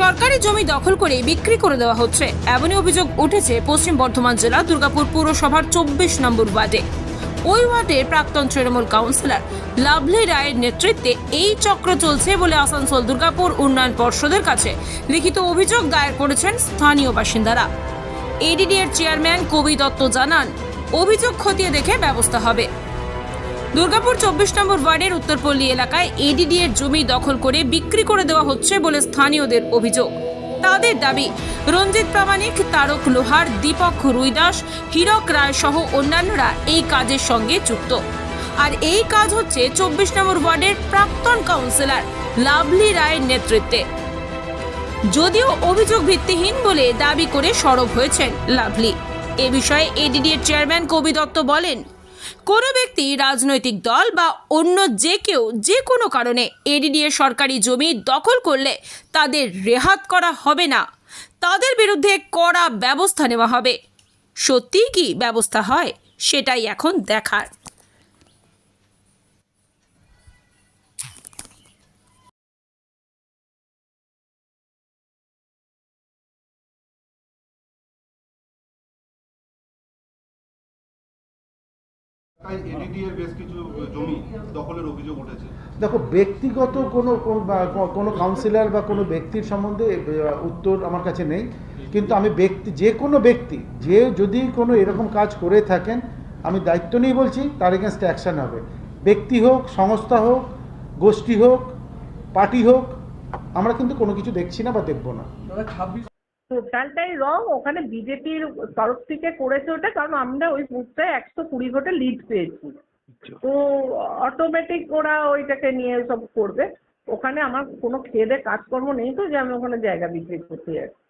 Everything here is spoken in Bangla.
সরকারি জমি দখল করে বিক্রি করে দেওয়া হচ্ছে। এমনই অভিযোগ উঠেছে পশ্চিম বর্ধমান জেলা দুর্গাপুর পৌরসভার চব্বিশ নম্বর ওয়ার্ডে। ওই ওয়ার্ডের প্রাক্তন তৃণমূল কাউন্সিলর লাভলি রায়ের নেতৃত্বে এই চক্র চলছে বলে আসানসোল দুর্গাপুর উন্নয়ন পর্ষদের কাছে লিখিত অভিযোগ দায়ের করেছেন স্থানীয় বাসিন্দারা। এডিডি এর চেয়ারম্যান কবি দত্ত জানান, অভিযোগ খতিয়ে দেখে ব্যবস্থা হবে। দুর্গাপুর চব্বিশ নম্বর ওয়ার্ডের উত্তরপল্লী এলাকায় এডিডি এর জমি দখল করে বিক্রি করে দেওয়া হচ্ছে বলে স্থানীয়দের অভিযোগ। তাদের দাবি, রঞ্জিত প্রামাণিক, তারক লোহার, দীপক রুইদাস, হীরক রায় সহ অন্যান্যরা এই কাজের সঙ্গে যুক্ত। আর এই কাজ হচ্ছে চব্বিশ নম্বর ওয়ার্ডের প্রাক্তন কাউন্সিলর লাভলি রায়ের নেতৃত্বে। যদিও অভিযোগ ভিত্তিহীন বলে দাবি করে সরব হয়েছেন লাভলি। এ বিষয়ে এডিডি এর চেয়ারম্যান কবি দত্ত বলেন কোনো ব্যক্তি, রাজনৈতিক দল বা অন্য যে কেউ যে কোনো কারণে এডিডিএ সরকারি জমি দখল করলে তাদের রেহাত করা হবে না। তাদের বিরুদ্ধে কড়া ব্যবস্থা নেওয়া হবে। সত্যিই কি ব্যবস্থা হয়, সেটাই এখন দেখার। দেখো ব্যক্তিগত কোনো কোন- কাউন্সিলর বা কোনো ব্যক্তির সম্বন্ধে উত্তর আমার কাছে নেই। কিন্তু আমি ব্যক্তি যে কোনো ব্যক্তি যে যদি কোনো এরকম কাজ করে থাকেন আমি দায়িত্ব নিয়ে বলছি তার এগেনস্ট অ্যাকশন হবে। ব্যক্তি হোক সংস্থা হোক গোষ্ঠী হোক পার্টি হোক আমরা কিন্তু কোনো কিছু দেখছি না বা দেখব না। টোটালটাই রং ওখানে বিজেপির তরফ থেকে করেছে ওটা কারণ আমরা ওই বুথটায় একশো কুড়ি ভোটে লিড পেয়েছি। তো অটোমেটিক ওরা ওইটাকে নিয়ে সব করবে। ওখানে আমার কোনো খেদে কাজকর্ম নেই তো যে আমি ওখানে জায়গা বিক্রি করতে যাচ্ছি।